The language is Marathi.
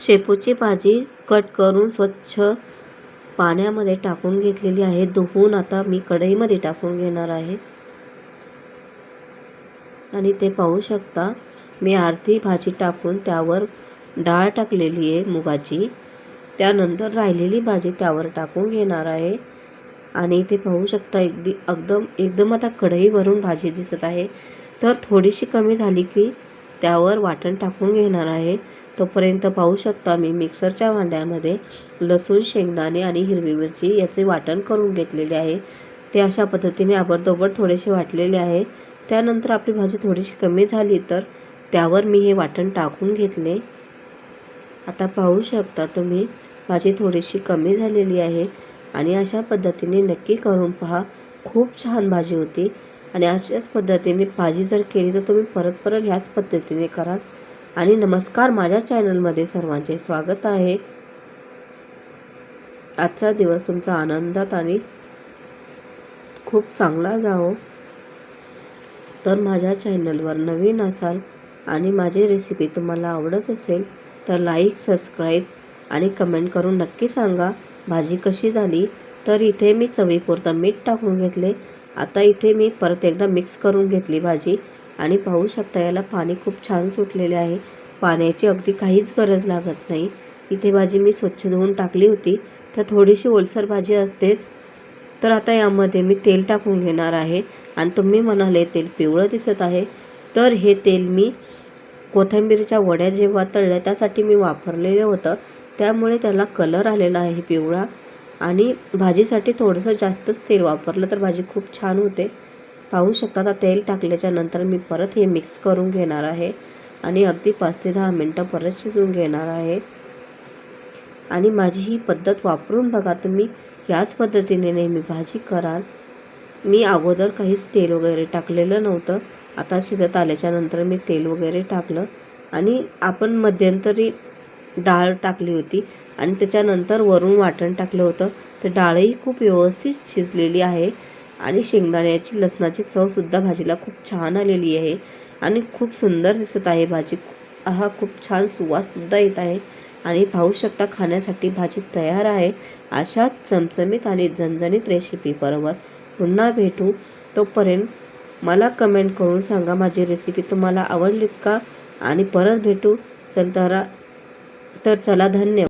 शेपूची भाजी कट करून स्वच्छ पाण्यामध्ये टाकून घेतलेली आहे. धुवून आता मी कढईमध्ये टाकून घेणार आहे. आणि ते पाहू शकता मी अर्धी भाजी टाकून त्यावर डाळ टाकलेली आहे मुगाची. त्यानंतर राहिलेली भाजी त्यावर टाकून घेणार आहे. आणि इथे पाहू शकता एकदी एकदम एकदम आता कढई भरून भाजी दिसत आहे. तर थोडीशी कमी झाली की त्यावर वाटण टाकून घेणार आहे. तोपर्यंत पाहू शकता मी मिक्सरच्या भांड्यामध्ये लसूण शेंगदाणे आणि हिरवी मिरची याचे वाटण करून घेतलेले आहे. ते अशा पद्धतीने आबडधोबड थोडेसे वाटलेले आहे. त्यानंतर आपली भाजी थोडीशी कमी झाली तर त्यावर मी हे वाटण टाकून घेतले. आता पाहू शकता तुम्ही भाजी थोडीशी कमी झालेली आहे आणि अशा पद्धतीने नक्की करून पहा. खूप छान भाजी होती आणि अशाच पद्धतीने भाजी जर केली तर तुम्ही परत परत ह्याच पद्धतीने कराल आणि नमस्कार माझ्या चॅनलमध्ये सर्वांचे स्वागत आहे. आजचा दिवस तुमचा आनंदात आणि खूप चांगला जावो. तर माझ्या चॅनलवर नवीन असाल आणि माझी रेसिपी तुम्हाला आवडत असेल तर लाईक सबस्क्राईब आणि कमेंट करून नक्की सांगा भाजी कशी झाली? तर इथे मी चवीपुरतं मीठ टाकून घेतले. आता इथे मी परत एकदा मिक्स करून घेतली भाजी. आणि पाहू शकता याला पाणी खूप छान सुटलेले आहे. पाण्याची अगदी काहीच गरज लागत नाही. इथे भाजी मी स्वच्छ धुवून टाकली होती. तर थोडीशी ओलसर भाजी असतेच. तर आता यामध्ये मी तेल टाकून घेणार आहे. आणि तुम्ही म्हणाले तेल पिवळं दिसत आहे. तर हे तेल मी कोथिंबीरच्या वड्या जेव्हा तळल्या त्यासाठी मी वापरलेलं होतं. त्यामुळे त्याला कलर आलेला आहे पिवळा. आणि भाजीसाठी थोडंसं जास्तच तेल वापरलं तर भाजी खूप छान होते. पाहू शकता आता तेल टाकल्याच्या नंतर मी परत हे मिक्स करून घेणार आहे. आणि अगदी पाच ते दहा मिनटं परत शिजवून घेणार आहे. आणि माझी ही पद्धत वापरून बघा तुम्ही याच पद्धतीने नेहमी भाजी कराल. मी अगोदर काहीच तेल वगैरे टाकलेलं नव्हतं. आता शिजत आल्याच्यानंतर मी तेल वगैरे टाकलं. आणि आपण मध्यंतरी डाळ टाकली होती आणि त्याच्यानंतर वरून वाटण टाकलं होतं. तर डाळही खूप व्यवस्थित शिजलेली आहे. आणि शेंगदाण्याची लसणाची चवसुद्धा भाजीला खूप छान आलेली आहे आणि खूप सुंदर दिसत आहे भाजी. हा खूप छान सुवाससुद्धा येत आहे आणि पाहू शकता खाण्यासाठी भाजी तयार आहे. अशाच चमचमीत आणि झणझणीत रेसिपी बरोबर पुन्हा भेटू. तोपर्यंत मला कमेंट करून सांगा माझी रेसिपी तुम्हाला आवडलीत का? आणि परत भेटू. चल तर चला धन्यवाद.